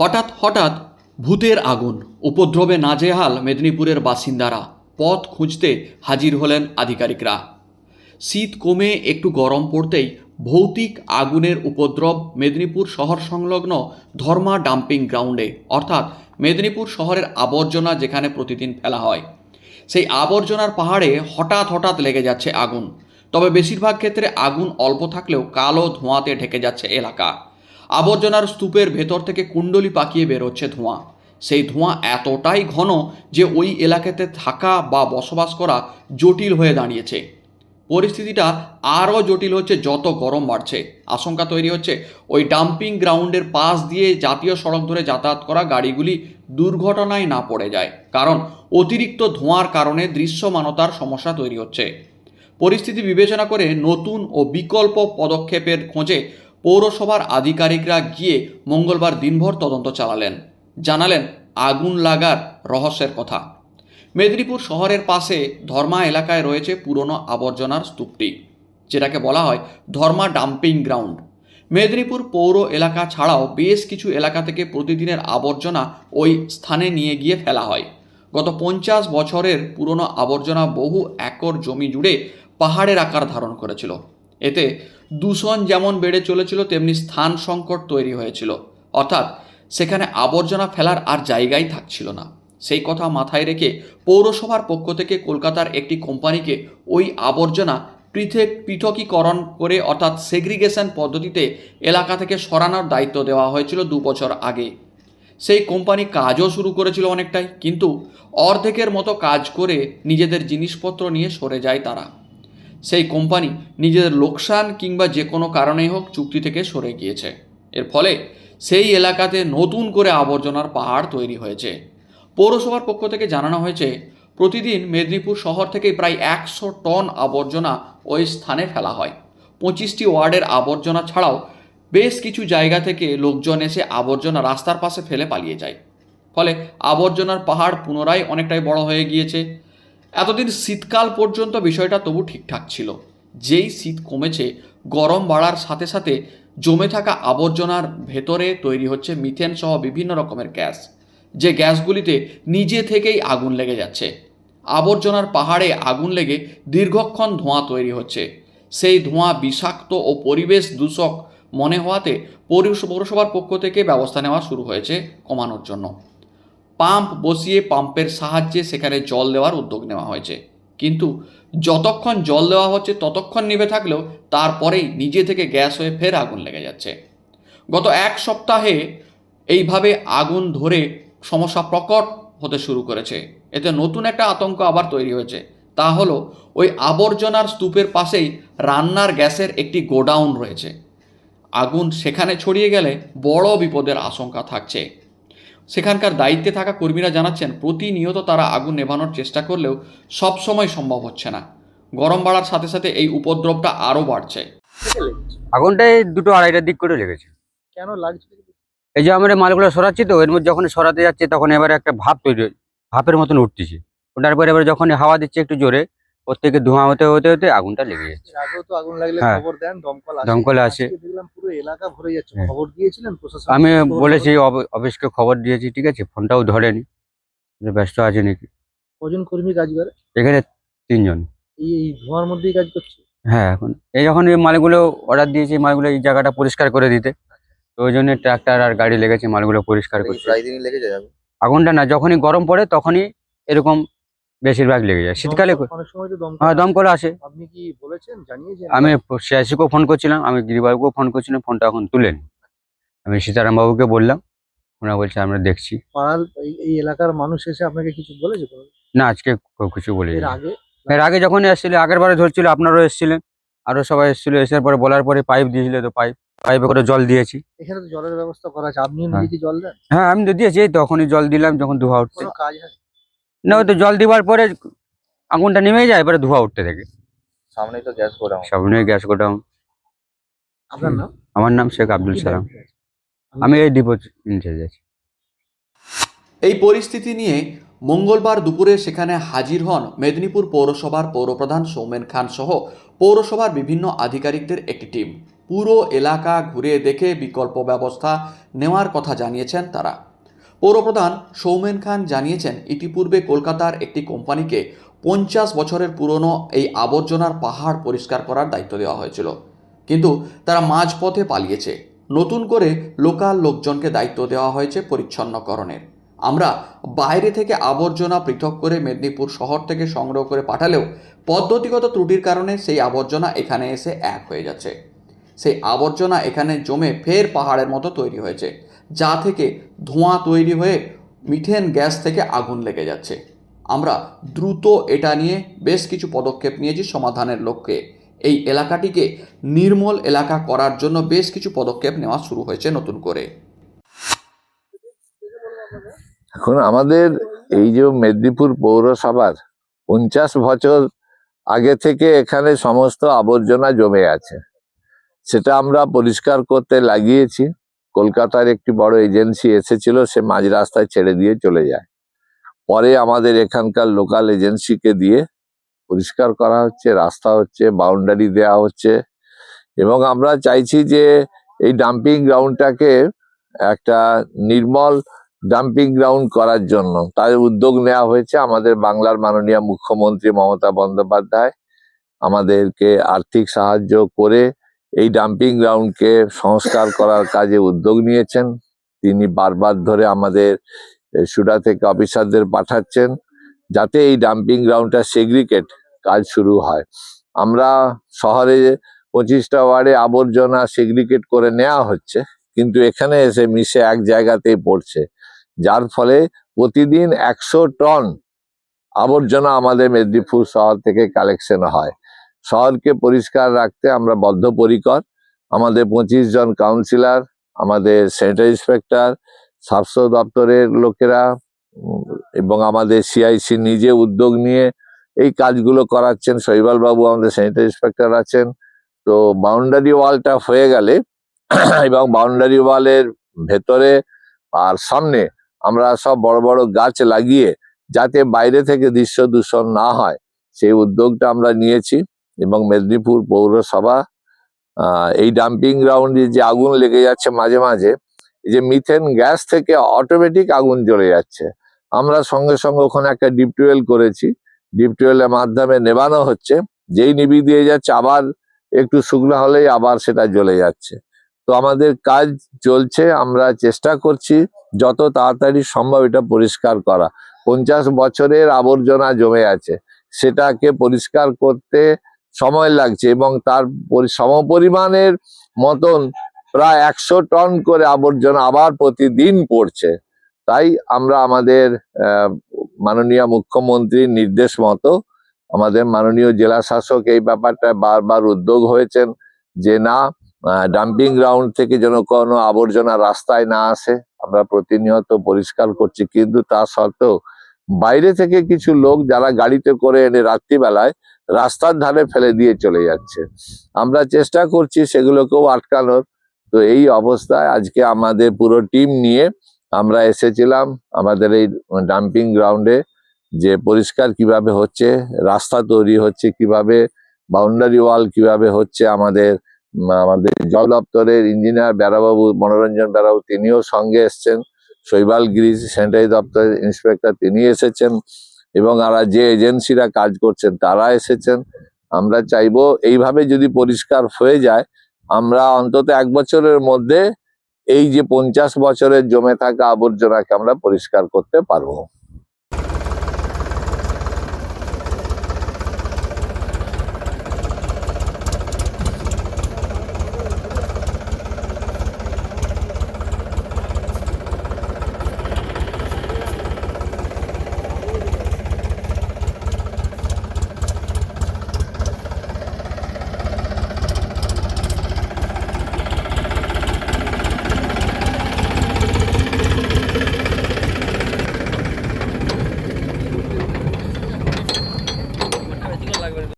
হঠাৎ হঠাৎ ভূতের আগুন, উপদ্রবে নাজেহাল মেদিনীপুরের বাসিন্দারা, পথ খুঁজতে হাজির হলেন আধিকারিকরা। শীত কমে একটু গরম পড়তেই ভৌতিক আগুনের উপদ্রব মেদিনীপুর শহর সংলগ্ন ধর্মা ডাম্পিং গ্রাউন্ডে, অর্থাৎ মেদিনীপুর শহরের আবর্জনা যেখানে প্রতিদিন ফেলা হয়। সেই আবর্জনার পাহাড়ে হঠাৎ হঠাৎ লেগে যাচ্ছে আগুন। তবে বেশিরভাগ ক্ষেত্রে আগুন অল্প থাকলেও কালো ধোঁয়াতে ঢেকে যাচ্ছে এলাকা। আবর্জনার স্তূপের ভেতর থেকে কুণ্ডলি পাকিয়ে বেরোচ্ছে ধোঁয়া। সেই ধোঁয়া এতটাই ঘন যে ওই এলাকাতে থাকা বা বসবাস করা জটিল হয়ে দাঁড়িয়েছে। পরিস্থিতিটা আরও জটিল হচ্ছে যত গরম বাড়ছে। আশঙ্কা তৈরি হচ্ছে ওই ডাম্পিং গ্রাউন্ডের পাশ দিয়ে জাতীয় সড়ক ধরে যাতায়াত করা গাড়িগুলি দুর্ঘটনায় না পড়ে যায়। কারণ অতিরিক্ত ধোঁয়ার কারণে দৃশ্যমানতার সমস্যা তৈরি হচ্ছে। পরিস্থিতি বিবেচনা করে নতুন ও বিকল্প পদক্ষেপের খোঁজে পৌরসভার আধিকারিকরা গিয়ে মঙ্গলবার দিনভর তদন্ত চালালেন। জানালেন, আগুন লাগার রহস্যের কথা। মেদিনীপুর শহরের পাশে ধর্মা এলাকায় রয়েছে পুরনো আবর্জনার স্তূপটি, যেটাকে বলা হয় ধর্মা ডাম্পিং গ্রাউন্ড। মেদিনীপুর পৌর এলাকা ছাড়াও বেশ কিছু এলাকা থেকে প্রতিদিনের আবর্জনা ওই স্থানে নিয়ে গিয়ে ফেলা হয়। গত পঞ্চাশ বছরের পুরনো আবর্জনা বহু একর জমি জুড়ে পাহাড়ের আকার ধারণ করেছিল। এতে দূষণ যেমন বেড়ে চলেছিল, তেমনি স্থান সংকট তৈরি হয়েছিল। অর্থাৎ সেখানে আবর্জনা ফেলার আর জায়গাই থাকছিল না। সেই কথা মাথায় রেখে পৌরসভার পক্ষ থেকে কলকাতার একটি কোম্পানিকে ওই আবর্জনা পৃথক পৃথকীকরণ করে, অর্থাৎ সেগ্রিগেশন পদ্ধতিতে এলাকা থেকে সরানোর দায়িত্ব দেওয়া হয়েছিল দু বছর আগে। সেই কোম্পানি কাজও শুরু করেছিল অনেকটাই, কিন্তু অর্ধেকের মতো কাজ করে নিজেদের জিনিসপত্র নিয়ে সরে যায় তারা। সেই কোম্পানি নিজেদের লোকসান কিংবা যে কোনো কারণেই হোক চুক্তি থেকে সরে গিয়েছে। এর ফলে সেই এলাকাতে নতুন করে আবর্জনার পাহাড় তৈরি হয়েছে। পৌরসভার পক্ষ থেকে জানানো হয়েছে, প্রতিদিন মেদিনীপুর শহর থেকে প্রায় একশো টন আবর্জনা ওই স্থানে ফেলা হয়। পঁচিশটি ওয়ার্ডের আবর্জনা ছাড়াও বেশ কিছু জায়গা থেকে লোকজন এসে আবর্জনা রাস্তার পাশে ফেলে পালিয়ে যায়। ফলে আবর্জনার পাহাড় পুনরায় অনেকটাই বড় হয়ে গিয়েছে। এতদিন শীতকাল পর্যন্ত বিষয়টা তবু ঠিকঠাক ছিল। যেই শীত কমেছে, গরম বাড়ার সাথে সাথে জমে থাকা আবর্জনার ভেতরে তৈরি হচ্ছে মিথেন সহ বিভিন্ন রকমের গ্যাস। যে গ্যাসগুলিতে নিজে থেকেই আগুন লেগে যাচ্ছে। আবর্জনার পাহাড়ে আগুন লেগে দীর্ঘক্ষণ ধোঁয়া তৈরি হচ্ছে। সেই ধোঁয়া বিষাক্ত ও পরিবেশ দূষক মনে হওয়াতে পৌরসভার পক্ষ থেকে ব্যবস্থা নেওয়া শুরু হয়েছে কমানোর জন্য। পাম্প বসিয়ে পাম্পের সাহায্যে সেখানে জল দেওয়ার উদ্যোগ নেওয়া হয়েছে। কিন্তু যতক্ষণ জল দেওয়া হচ্ছে ততক্ষণ নিভে থাকলেও তারপরেই নিজে থেকে গ্যাস হয়ে ফের আগুন লেগে যাচ্ছে। গত এক সপ্তাহে এইভাবে আগুন ধরে সমস্যা প্রকট হতে শুরু করেছে। এতে নতুন একটা আতঙ্ক আবার তৈরি হয়েছে। তা হলো, ওই আবর্জনার স্তূপের পাশেই রান্নার গ্যাসের একটি গোডাউন রয়েছে। আগুন সেখানে ছড়িয়ে গেলে বড় বিপদের আশঙ্কা থাকছে। সেখানকার দায়িত্বে থাকা কর্মীরা জানাচ্ছেন প্রতিনিয়ত তারা আগুন নেভানোর চেষ্টা করলেও সব সময় সম্ভব হচ্ছে না। গরম বাড়ার সাথে সাথে এই উপদ্রবটা আরও বাড়ছে। আগুনটা এই দুটো আড়াইটার দিক করে লেগেছে। কেন লাগছে? এই যে আমরা মালগুলো সরাচ্ছি তো এর মধ্যে যখন সরাতে যাচ্ছে তখন এবারে একটা ভাপ তৈরি হয়- ভাপের মতন উঠতেছে। ওটার পরে এবার যখন হাওয়া দিচ্ছে একটু জোরে ওর থেকে ধোঁয়া হতে হতে হতে আগুনটা লেগে যাচ্ছে। আগেও তো আগুন লাগলে হ্যাঁ। খবর দেন দমকল আসে। দমকল আসে। আজকে দেখলাম পুরো এলাকা ভরে যাচ্ছে। হ্যাঁ। খবর দিয়েছিলেন প্রশাসন। আমি বলেছি অব- অফিসকে খবর দিয়েছি ঠিক আছে? ফোনটাও ধরেনি। যে ব্যস্ত আছে নাকি? কজন কর্মী কাজ করে? এখানে তিনজন। এই এই ধোঁয়ার মধ্যেই কাজ করছে? হ্যাঁ এখন এই যখন এই মালগুলো অর্ডার দিয়েছি মালগুলো এই জায়গাটা পরিষ্কার করে দিতে। তো ওই জন্য ট্রাক্টর আর গাড়ি লেগেছে মালগুলো পরিষ্কার করতে। প্রায় দিনই লেগে যায় আগুন। আগুনটা না যখনই গরম পড়ে তখনই এরকম বেশিরভাগ লেগে যায়। শীতকালে হ্যাঁ আসে। আপনি কি বলেছেন জানিয়েছেন? আমি সিআইসিকেও ফোন করছিলাম আমি গিরিবাবুকেও ফোন করছিলাম ফোনটা এখন তুলেনি। আমি সীতারাম বাবুকে বললাম ওরা বলছে আমরা দেখছি। পাড়ার এই- এলাকার মানুষ এসে আপনাকে কিছু বলেছে না আজকে কিছু বলি এর আগে? এর আগে যখন এসেছিল আগের বারে ধরছিল আপনারাও এসেছিলেন। আরও সবাই এসেছিল এসার পরে বলার পরে পাইপ দিয়েছিল তো পাইপ পাইপে করে জল দিয়েছি। এখানে তো জলের ব্যবস্থা করা আছে। আপনি হ্যাঁ। জল দেন? হ্যাঁ আমি তো দিয়েছি তখনই জল দিলাম যখন ধোঁয়া উঠছে। কাজ হয় না ওই তো জল দিবার পরে আগুনটা নেমে যায় এবারে ধোঁয়া উঠতে থাকে। সামনেই তো গ্যাস গোডাউন। সামনে গ্যাস গোডাউন। আপনার নাম? আমার নাম শেখ আব্দুল সালাম। আমি এই ডিপো ইনচার্জ আছি। এই পরিস্থিতি নিয়ে মঙ্গলবার দুপুরে সেখানে হাজির হন মেদিনীপুর পৌরসভার পৌরপ্রধান সৌমেন খান সহ পৌরসভার বিভিন্ন আধিকারিকদের একটি টিম। পুরো এলাকা ঘুরে দেখে বিকল্প ব্যবস্থা নেওয়ার কথা জানিয়েছেন তারা। পৌরপ্রধান সৌমেন খান জানিয়েছেন, ইতিপূর্বে কলকাতার একটি কোম্পানিকে পঞ্চাশ বছরের পুরনো এই আবর্জনার পাহাড় পরিষ্কার করার দায়িত্ব দেওয়া হয়েছিল। কিন্তু তারা মাঝপথে পালিয়েছে। নতুন করে লোকাল লোকজনকে দায়িত্ব দেওয়া হয়েছে পরিচ্ছন্নকরণের। আমরা বাইরে থেকে আবর্জনা পৃথক করে মেদিনীপুর শহর থেকে সংগ্রহ করে পাঠালেও পদ্ধতিগত ত্রুটির কারণে সেই আবর্জনা এখানে এসে এক হয়ে যাচ্ছে। সেই আবর্জনা এখানে জমে ফের পাহাড়ের মতো তৈরি হয়েছে। যা থেকে ধোঁয়া তৈরি হয়ে মিথেন গ্যাস থেকে আগুন লেগে যাচ্ছে। আমরা দ্রুত এটা নিয়ে বেশ কিছু পদক্ষেপ নিয়েছি সমাধানের লক্ষ্যে। এই এলাকাটিকে নির্মল এলাকা করার জন্য বেশ কিছু পদক্ষেপ নেওয়া শুরু হয়েছে নতুন করে। এখন আমাদের এই যে মেদিনীপুর পৌরসভার পঞ্চাশ বছর আগে থেকে এখানে সমস্ত আবর্জনা জমে আছে। সেটা আমরা পরিষ্কার করতে লাগিয়েছি। কলকাতার একটি বড় এজেন্সি এসেছিল, সে মাঝ রাস্তায় ছেড়ে দিয়ে চলে যায়। পরে আমাদের এখানকার লোকাল এজেন্সিকে দিয়ে পরিষ্কার করা হচ্ছে, রাস্তা হচ্ছে বাউন্ডারি দেওয়া হচ্ছে এবং আমরা চাইছি যে এই ডাম্পিং গ্রাউন্ডটাকে একটা নির্মল ডাম্পিং গ্রাউন্ড করার জন্য। তার উদ্যোগ নেওয়া হয়েছে আমাদের বাংলার মাননীয় মুখ্যমন্ত্রী মমতা বন্দ্যোপাধ্যায়। আমাদেরকে আর্থিক সাহায্য করে এই ডাম্পিং গ্রাউন্ডকে সংস্কার করার কাজে উদ্যোগ নিয়েছেন। তিনি বারবার ধরে আমাদের সুডা থেকে অফিসারদের পাঠাচ্ছেন যাতে এই ডাম্পিং গ্রাউন্ডটা সেগ্রিকেট কাজ শুরু হয়। আমরা শহরে পঁচিশটা ওয়ার্ডে আবর্জনা সেগ্রিকেট করে নেওয়া হচ্ছে, কিন্তু এখানে এসে মিশে এক জায়গাতেই পড়ছে। যার ফলে প্রতিদিন একশো টন আবর্জনা আমাদের মেদিনীপুর শহর থেকে কালেকশন হয়। শহরকে পরিষ্কার রাখতে আমরা বদ্ধপরিকর। আমাদের পঁচিশ জন কাউন্সিলর আমাদের সেনিটারি ইন্সপেক্টর স্বাস্থ্য দপ্তরের লোকেরা, এবং আমাদের সিআইসি নিজে উদ্যোগ নিয়ে এই কাজগুলো করাচ্ছেন। শৈবাল বাবু আমাদের সেনিটারি ইন্সপেক্টর আছেন। তো বাউন্ডারি ওয়ালটা হয়ে গেলে এবং বাউন্ডারি ওয়ালের ভেতরে আর সামনে আমরা সব বড় বড় গাছ লাগিয়ে যাতে বাইরে থেকে দৃশ্য দূষণ না হয়, সেই উদ্যোগটা আমরা নিয়েছি। এবং মেদিনীপুর পৌরসভা এই ডাম্পিং গ্রাউন্ডে যে আগুন লেগে যাচ্ছে মাঝে মাঝে যে মিথেন গ্যাস থেকে অটোমেটিক আগুন জ্বলে যাচ্ছে। আমরা সঙ্গে সঙ্গে ওখানে একটা ডিপ টুয়েল করেছি। ডিপ টুয়েলের মাধ্যমে নেবানো হচ্ছে। যেই নিবি দিয়ে যাচ্ছে, আবার একটু শুকনো হলেই আবার সেটা জ্বলে যাচ্ছে। তো আমাদের কাজ চলছে, আমরা চেষ্টা করছি যত তাড়াতাড়ি সম্ভব এটা পরিষ্কার করা। পঞ্চাশ বছরের আবর্জনা জমে আছে। সেটাকে পরিষ্কার করতে সময় লাগছে এবং তার পরি- সমপরিমাণের মতন প্রায় একশো টন করে আবর্জনা আবার প্রতিদিন পড়ছে। তাই আমরা আমাদের মাননীয় মুখ্যমন্ত্রীর নির্দেশ মতো আমাদের মাননীয় জেলা শাসক এই ব্যাপারটা বারবার উদ্যোগ হয়েছেন যে না ডাম্পিং গ্রাউন্ড থেকে যেন কোনো আবর্জনা রাস্তায় না আসে। আমরা প্রতিনিয়ত পরিষ্কার করছি, কিন্তু তা সত্ত্বেও বাইরে থেকে কিছু লোক যারা গাড়িতে করে এনে রাত্রিবেলায় রাস্তার ধারে ফেলে দিয়ে চলে যাচ্ছে। আমরা চেষ্টা করছি সেগুলোকেও আটকানোর। তো এই অবস্থায় আজকে আমাদের পুরো টিম নিয়ে আমরা এসেছিলাম আমাদের এই ডাম্পিং গ্রাউন্ডে যে পরিষ্কার কীভাবে হচ্ছে, রাস্তা তৈরি হচ্ছে কীভাবে, বাউন্ডারি ওয়াল কীভাবে হচ্ছে আমাদের আমাদের জল দপ্তরের ইঞ্জিনিয়ার বেড়াবাবু, মনোরঞ্জন বেড়াবাবু, তিনিও সঙ্গে এসছেন। শৈবাল গিরিজ স্যানিটারি দপ্তরের ইন্সপেক্টর, তিনি এসেছেন। এবং আর যে এজেন্সিরা কাজ করছেন তারা এসেছেন। আমরা চাইব এইভাবে যদি পরিষ্কার হয়ে যায়, আমরা অন্তত এক বছরের মধ্যে এই যে পঞ্চাশ বছরের জমে থাকা আবর্জনাকে আমরা পরিষ্কার করতে পারব।